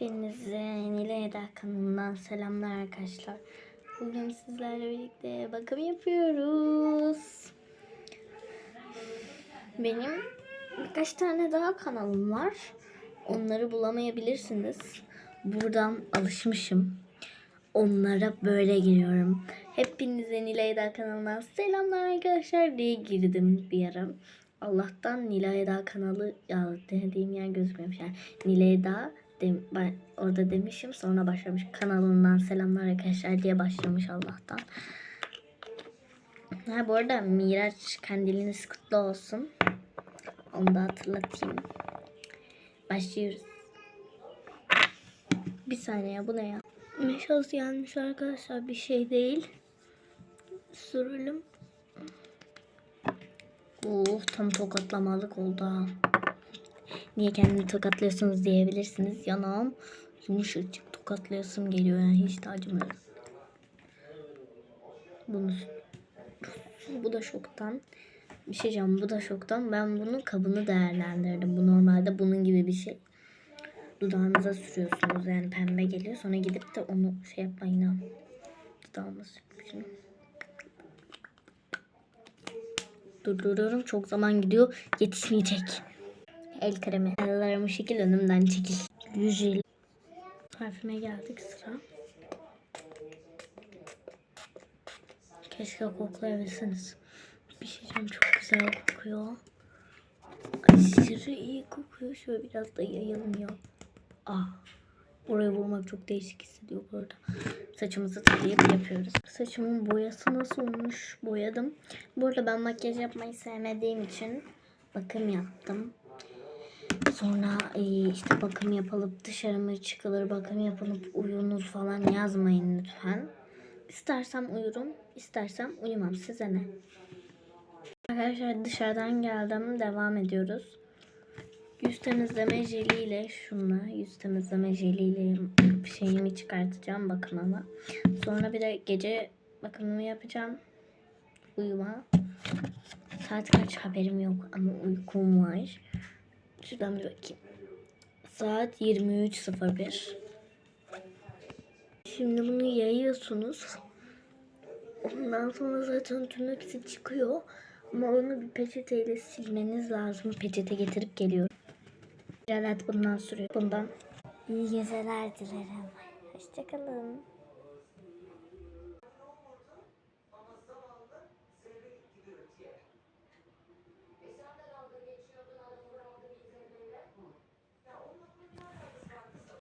Hepinize Nile Eda kanalından selamlar arkadaşlar. Bugün sizlerle birlikte bakım yapıyoruz. Benim birkaç tane daha kanalım var. Onları bulamayabilirsiniz. Buradan alışmışım. Onlara böyle giriyorum. Hepinize Nile Eda kanalından selamlar arkadaşlar diye girdim bir ara. Allah'tan Nile Eda kanalı ya dediğim yer gözükmemiş yani. Nile Eda ben orada demişim sonra başlamış kanalından selamlar arkadaşlar diye başlamış Allah'tan. Ha bu arada Miraç kandiliniz kutlu olsun. Onu da hatırlatayım. Başlıyoruz. Bir saniye bu ne ya? Meşaz gelmiş arkadaşlar bir şey değil. Sürelim. Oh tam tokatlamalık oldu ha. Niye kendini tokatlıyorsunuz diyebilirsiniz. Yanağım yumuşacık tokatlayasım geliyor yani hiç de acımıyor. Bunu bu da şoktan. Bir şey diyeceğim bu da şoktan. Ben bunun kabını değerlendirdim. Bu normalde bunun gibi bir şey. Dudağınıza sürüyorsunuz yani pembe geliyor. Sonra gidip de onu şey yapmayın ha. Dudağıma sürüyorsunuz. Durduruyorum. Çok zaman gidiyor. Yetişmeyecek. El kremi. Ellerimi şekil önümden çekil. Yüzül. Parfüme geldik sıra. Keşke koklayabilseniz. Bir şey diyeceğim çok güzel kokuyor. Aşırı iyi kokuyor. Şöyle biraz da yayılmıyor. Ah. Oraya vurmak çok değişik hissediyor bu arada. Saçımızı tarayıp yapıyoruz. Saçımın boyası nasıl olmuş? Boyadım. Bu arada ben makyaj yapmayı sevmediğim için bakım yaptım. Sonra e, işte bakım yapılıp dışarı mı çıkılır, bakım yapılıp uyunuz falan yazmayın lütfen. İstersem uyurum, istersem uyumam. Size ne? Arkadaşlar dışarıdan geldim. Devam ediyoruz. Yüz temizleme jeliyle şunla yüz temizleme jeliyle şeyimi çıkartacağım bakımımı. Sonra bir de gece bakımımı yapacağım. Uyuma. Saat kaç haberim yok ama uykum var. Şuradan bir bakayım. Saat 23.01. Şimdi bunu yayıyorsunuz. Ondan sonra zaten tüm hepsi çıkıyor. Ama onu bir peçeteyle silmeniz lazım. Peçete getirip geliyorum. Bir adet bundan sürüyor. Bundan. İyi geceler dilerim. Hoşçakalın.